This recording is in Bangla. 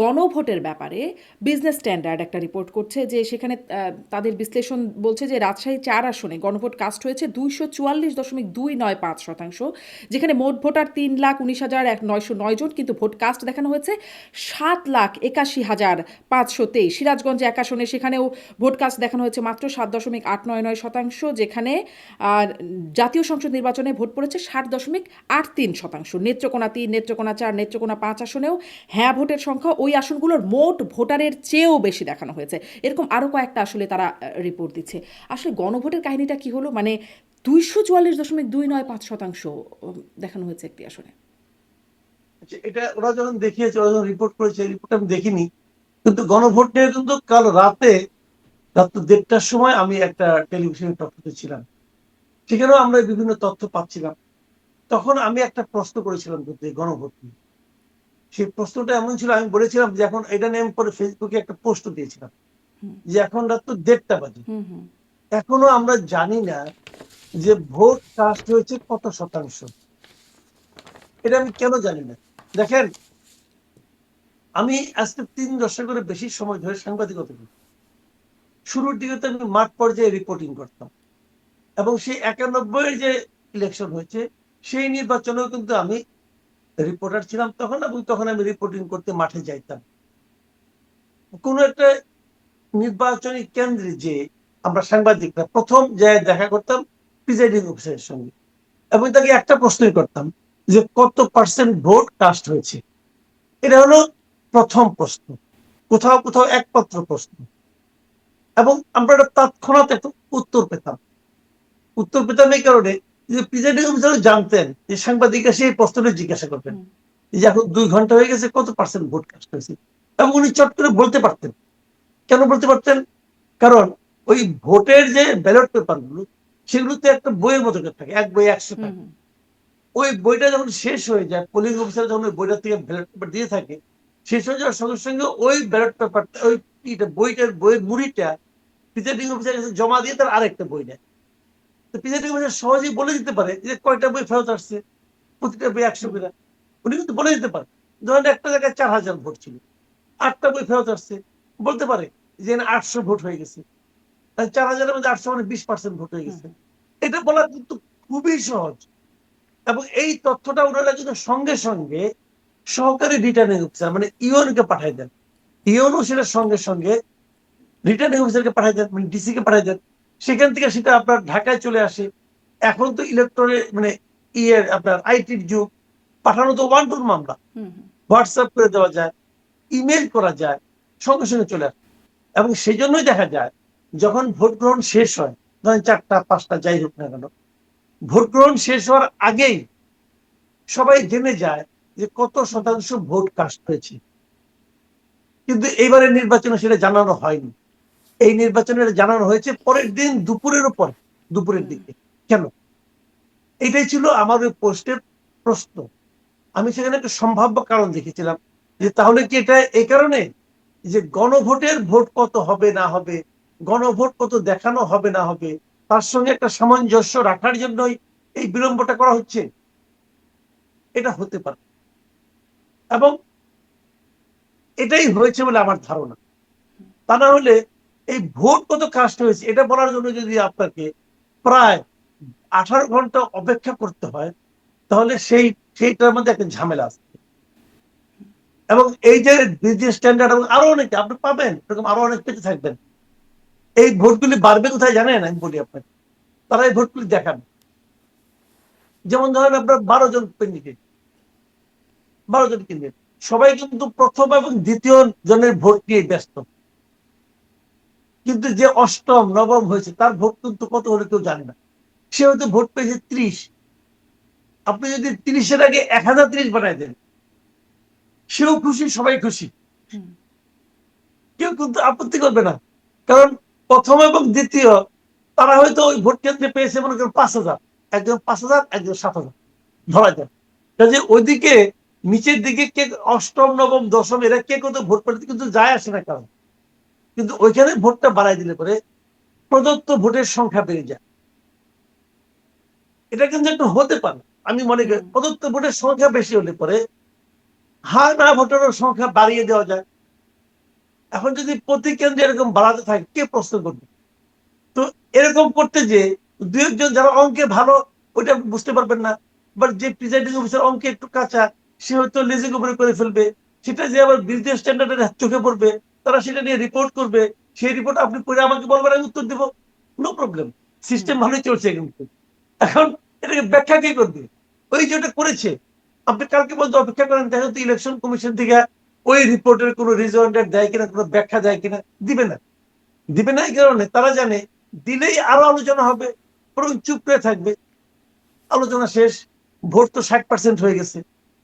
গণভোটের ব্যাপারে বিজনেস স্ট্যান্ডার্ড একটা রিপোর্ট করছে যে সেখানে তাদের বিশ্লেষণ বলছে যে রাজশাহী চার আসনে গণভোট কাস্ট হয়েছে দুইশো চুয়াল্লিশ দশমিক দুই নয় পাঁচ শতাংশ, যেখানে মোট ভোটার তিন লাখ উনিশ হাজার এক নয়শো নয় জন, কিন্তু ভোট কাস্ট দেখানো হয়েছে সাত লাখ একাশি হাজার পাঁচশো তেইশ। সিরাজগঞ্জে এক আসনে সেখানেও ভোট কাস্ট দেখানো হয়েছে মাত্র সাত দশমিক আট নয় নয় শতাংশ, যেখানে জাতীয় সংসদ নির্বাচনে ভোট পড়েছে ষাট দশমিক আট তিন শতাংশ। নেত্রকোনা তিন, নেত্রকোনা চার, নেত্রকোনা পাঁচ আসনেও হ্যাঁ ভোটের সংখ্যা ওই আসনগুলোর মোট ভোটারের চেয়েও বেশি দেখানো হয়েছে। এরকম আরও কয়েকটা আসলে তারা রিপোর্ট দিচ্ছে। আসলে গণভোটের কাহিনীটা কি হলো? মানে দুইশো চুয়াল্লিশ দশমিক দুই নয় পাঁচ শতাংশ দেখানো হয়েছে একটি আসনে। আচ্ছা, এটা ওরা যখন দেখিয়েছে ওরা যখন রিপোর্ট করেছে রিপোর্ট আমি দেখিনি। কিন্তু গণভোট নিয়ে কিন্তু কাল রাতে রাত্র দেড়টার সময় আমি একটা টেলিভিশনে টকতে ছিলাম সেখানেও আমরা বিভিন্ন তথ্য পাচ্ছিলাম। তখন আমি একটা প্রশ্ন করেছিলাম কিন্তু গণভোট নিয়ে। সেই প্রশ্নটা এমন ছিল আমি বলেছিলাম যে এখন এটা নিয়ে আমি পরে ফেসবুকে একটা পোস্ট দিয়েছিলাম যে এখন রাত্র দেড়টা বাজে। এখনও আমরা জানি না যে ভোট কাস্ট হয়েছে কত শতাংশ। এটা আমি কেন জানি না? দেখেন আমি আজকে তিন দশকের বেশি সময় ধরে সাংবাদিকতা করি। শুরুর দিকে তো আমি মাঠ পর্যায়ে রিপোর্টিং করতাম। এবং সেই একানব্বই যে ইলেকশন হয়েছে সেই নির্বাচনেও কিন্তু আমি রিপোর্টার ছিলাম তখন এবং তখন আমি রিপোর্টিং করতে মাঠে যাইতাম। কোনো একটা নির্বাচনী কেন্দ্রে যে আমরা সাংবাদিকরা প্রথম যে দেখা করতাম প্রিজাইডিং অফিসারের সঙ্গে। এবং তাকে একটা প্রশ্নই করতাম যে কত পার্সেন্ট ভোট কাস্ট হয়েছে? এটা হলো প্রথম প্রশ্ন। কোথাও কোথাও একমাত্র প্রশ্ন। এবং আমরা এটা তৎক্ষণাৎ একটা উত্তর পেতাম। উত্তর পেতাম এই কারণে প্রিজাইডিং জানতেন যে সাংবাদিকরা সেই প্রশ্নটা জিজ্ঞাসা করবেন যে এখন দুই ঘণ্টা হয়ে গেছে কত পার্সেন্ট ভোট কাস্ট হয়েছে? এবং উনি চট করে বলতে পারতেন। কেন বলতে পারতেন? কারণ ওই ভোটের যে ব্যালট পেপারগুলো সেগুলোতে একটা বইয়ের মতো থাকে এক বই একশো টাকা ওই বইটা যখন শেষ হয়ে যায় পোলিং অফিসার যখন ওই বইটা থেকে ব্যালট পেপার দিয়ে থাকে শেষ হয়ে যাওয়ার সঙ্গে সঙ্গে ওই ব্যালট পেপারটা ওই বইটার বইয়ের মুড়িটা প্রিজাইডিং অফিসার জমা দিয়ে তার আরেকটা বই নেয়। সহজেই বলে দিতে পারে যে কয়টা বই ফেরত আসছে, প্রতিটা বই একশো উনি কিন্তু বলে দিতে পারে। ধরেন একটা জায়গায় চার হাজার ভোট ছিল। আটটা বই ফেরত আসছে। বলতে পারে যে আটশো ভোট হয়ে গেছে। চার হাজারের মধ্যে আটশো মানে বিশ পার্সেন্ট ভোট হয়ে গেছে। এটা বলা কিন্তু খুবই সহজ। এবং এই তথ্যটা ওনারা কিন্তু সঙ্গে সঙ্গে সহকারী রিটার্নিং অফিসার মানে ইউএনকে পাঠাই দেন। ইউএনও সেটা সঙ্গে সঙ্গে রিটার্নিং অফিসারকে পাঠাই দেন মানে ডিসি কে পাঠাই দেন। সেখান থেকে সেটা আপনার ঢাকায় চলে আসে। এখন তো ইলেকট্রনিক মানে ইয়ে আপনার আইটির যুগ। পাঠানো তো ওয়ান টুর মামলা। হোয়াটসঅ্যাপ করে দেওয়া যায় ইমেল করা যায় সঙ্গে সঙ্গে চলে আসে। এবং সেই জন্যই দেখা যায় যখন ভোট গ্রহণ শেষ হয় ধরেন চারটা পাঁচটা যাই হোক না কেন ভোট গ্রহণ শেষ হওয়ার আগেই সবাই জেনে যায় যে কত শতাংশ ভোট কাস্ট হয়েছে। কিন্তু এইবারের নির্বাচনে সেটা জানানো হয়নি। এই নির্বাচনে এটা জানানো হয়েছে পরের দিন দুপুরের উপর, দুপুরের দিকে। কেন? এটাই ছিল আমার ওই পোস্টের প্রশ্ন। আমি সেখানে একটা সম্ভাব্য কারণ দেখেছিলাম যে তাহলে কি এটা এই কারণে? যে গণভোটের ভোট কত হবে না হবে, গণভোট কত দেখানো হবে না হবে, তার সঙ্গে একটা সামঞ্জস্য রাখার জন্যই এই বিলম্বটা করা হচ্ছে? এটা হতে পারে। এবং এটাই হয়েছে বলে আমার ধারণা। তা না হলে এই ভোট কত কাস্ট হয়েছে, এটা বলার জন্য যদি আপনাকে প্রায় আঠারো ঘণ্টা অপেক্ষা করতে হয়, তাহলে সেই, সেইটার মধ্যে একটা ঝামেলা আছে। এবং এই যে বিজনেস স্ট্যান্ডার্ড এবং আরও অনেকে, আপনি পাবেন, এরকম আরও অনেক পেতে থাকবেন এই ভোটগুলি বাড়বে কোথায় জানেন? আমি বলি আপনাকে। তারা এই ভোটগুলি দেখান যেমন ধরেন আপনার বারো জন ক্যান্ডিডেট বারো জন ক্যান্ডিডেট সবাই কিন্তু প্রথম এবং দ্বিতীয় জনের ভোট নিয়ে ব্যস্ত। কিন্তু যে অষ্টম নবম হয়েছে তার ভোট কিন্তু কত হলে কেউ জানে না। সে হয়তো ভোট পেয়েছে ত্রিশ। আপনি যদি ত্রিশের আগে এক হাজার ত্রিশ বানাই দেন সেও খুশি সবাই খুশি। কেউ কিন্তু আপত্তি করবে না। কারণ প্রথম এবং দ্বিতীয় তারা হয়তো ওই ভোট কেন্দ্রে পেয়েছে মনে করেন পাঁচ হাজার। একজন পাঁচ হাজার একজন সাত হাজার। ধরা যায় কাজে ওইদিকে নিচের দিকে কে অষ্টম নবম দশম এরা কে কত ভোট পেতে কিন্তু যায় আসে না কারণ কিন্তু ওইখানে ভোটটা বাড়াই দিলে পরে প্রদত্ত ভোটের সংখ্যা বেড়ে যায়। এটা কিন্তু একটু হতে পারে। আমি মনে করি প্রদত্ত ভোটের সংখ্যা বেশি হলে পরে হা না ভোটারের সংখ্যা বাড়িয়ে দেওয়া যায়। এখন যদি প্রতি কেন্দ্রে এরকম বাড়াতে থাকে কে প্রশ্ন করবে? তো এরকম করতে যে দু একজন যারা অঙ্কে ভালো ওইটা বুঝতে পারবেন না বাট যে প্রিজাইডিং অফিসার অঙ্কে একটু কাঁচা সে হয়তো লেজিং উপরে করে ফেলবে সেটা যে আবার বিজনেস স্ট্যান্ডার্ডের চোখে পড়বে তারা সেটা নিয়ে রিপোর্ট করবে। সেই রিপোর্ট আপনি পড়ে আমাকে বলবেন, আমি উত্তর দেবো। নো প্রবলেম সিস্টেম ভালোই চলছে কিন্তু এখন এটাকে ব্যাখ্যা কে করবে? ওই যেটা করেছে, আপনি কালকে বলতে অপেক্ষা করেন দেখা তো ইলেকশন কমিশন থেকে ওই রিপোর্টের কোনো রিজয়েন্টার দেয় কিনা, কোনো ব্যাখ্যা দেয় কিনা, দিবে না। দিবে না এই কারণে তারা জানে, দিলেই আরও আলোচনা হবে, বরং চুপ করে থাকবে। আলোচনা শেষ, ভোট তো ষাট পার্সেন্ট হয়ে গেছে।